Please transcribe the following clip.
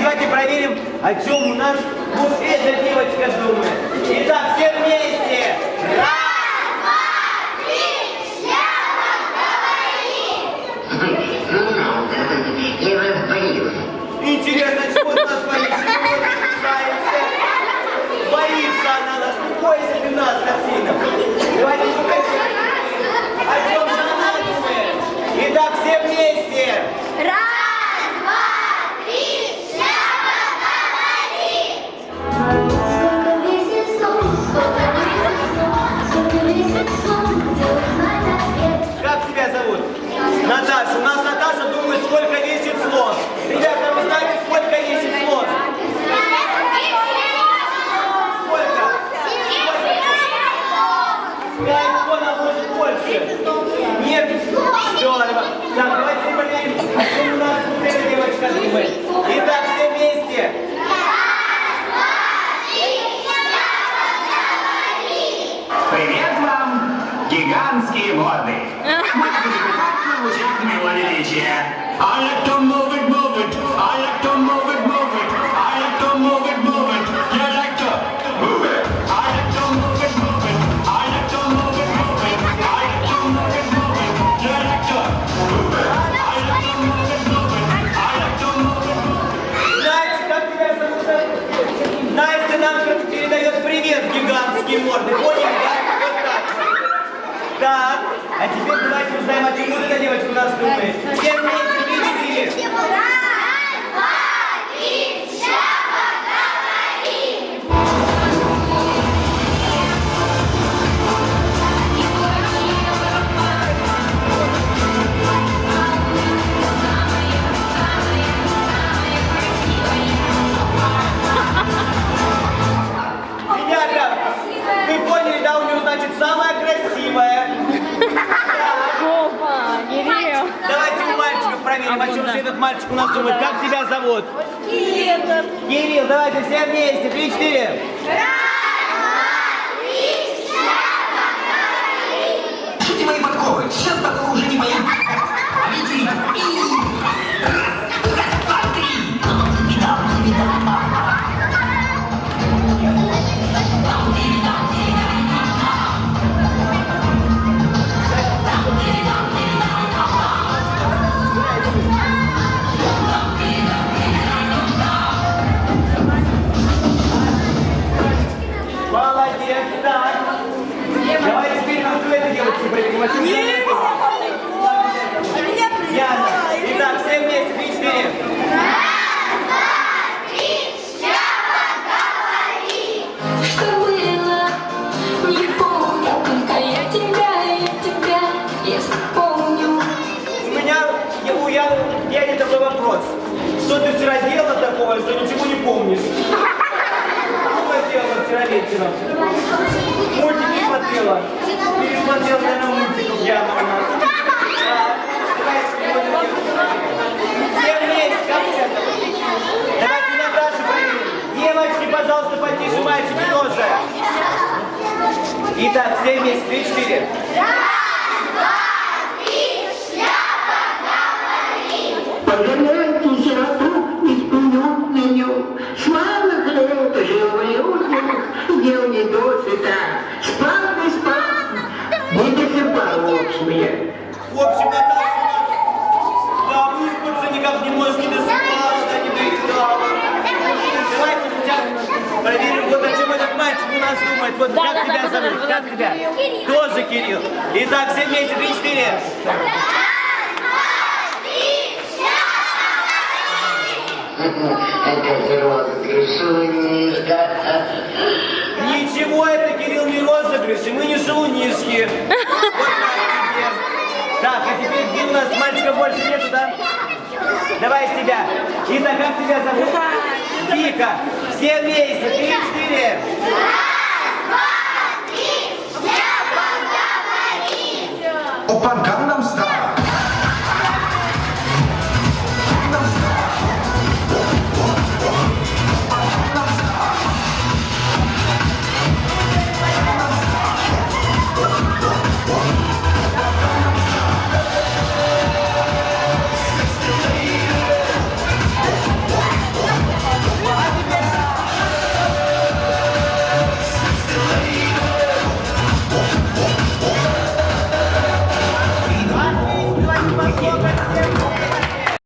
давайте проверим, о чем у нас вот эта девочка думает. Итак, все вместе. Ну, ну, я вас боюсь. Интересно, чего ты нас Нет? Здорово. Так, давайте проверим, о чем у нас эта девочка думает. Итак, все вместе. Привет вам, гигантские моды! Мы будем купаться в лучах моего величия. I like to move it, move it. I like to move it, move it. Так, а теперь давайте узнаем, о чем эта девочка у нас думает. Все вместе, три, четыре. Красивая. Опа, Кирилл. Давайте у мальчика проверим, о чем же этот мальчик у нас думает. Как тебя зовут? Кирилл. Кирилл, давайте все вместе, три-четыре. Шути Яна. Итак, все вместе, не я я если помню. У меня, я- у Яны, Яне такой вопрос. Что ты вчера делала такого, что не помнишь? Что ты делала вчера вечером? Мультик не смотрела. Пересмотрела, наверное, мультиков Яна у нас. Да. Давайте сегодня делать. Все вместе, как тебя зовут? Давайте Наташу проверим. Девочки, пожалуйста, потише, мальчики тоже. Итак, все вместе, три-четыре. Пожалейте сироту бесприютную, Славных лет жил в людях, Ел не досыта, Спал не спал, не досыпал. В общем, Наташа у нас да, выспаться никак не может, не досыпала, да, не доедала. Давайте сейчас проверим, вот о чем этот мальчик у нас думает. Вот Да, как да, тебя да, зовут? да, Как да, тебя? Кирилл. Тоже Кирилл. Итак, все вместе, розыгрыш, шумишка. Ничего, это Кирилл не розыгрыш, и мы не шалунишки. Вот так а теперь где у нас мальчика больше нету, да? Давай с тебя. Итак, как тебя зовут? Вика. Все вместе, три-четыре. Раз,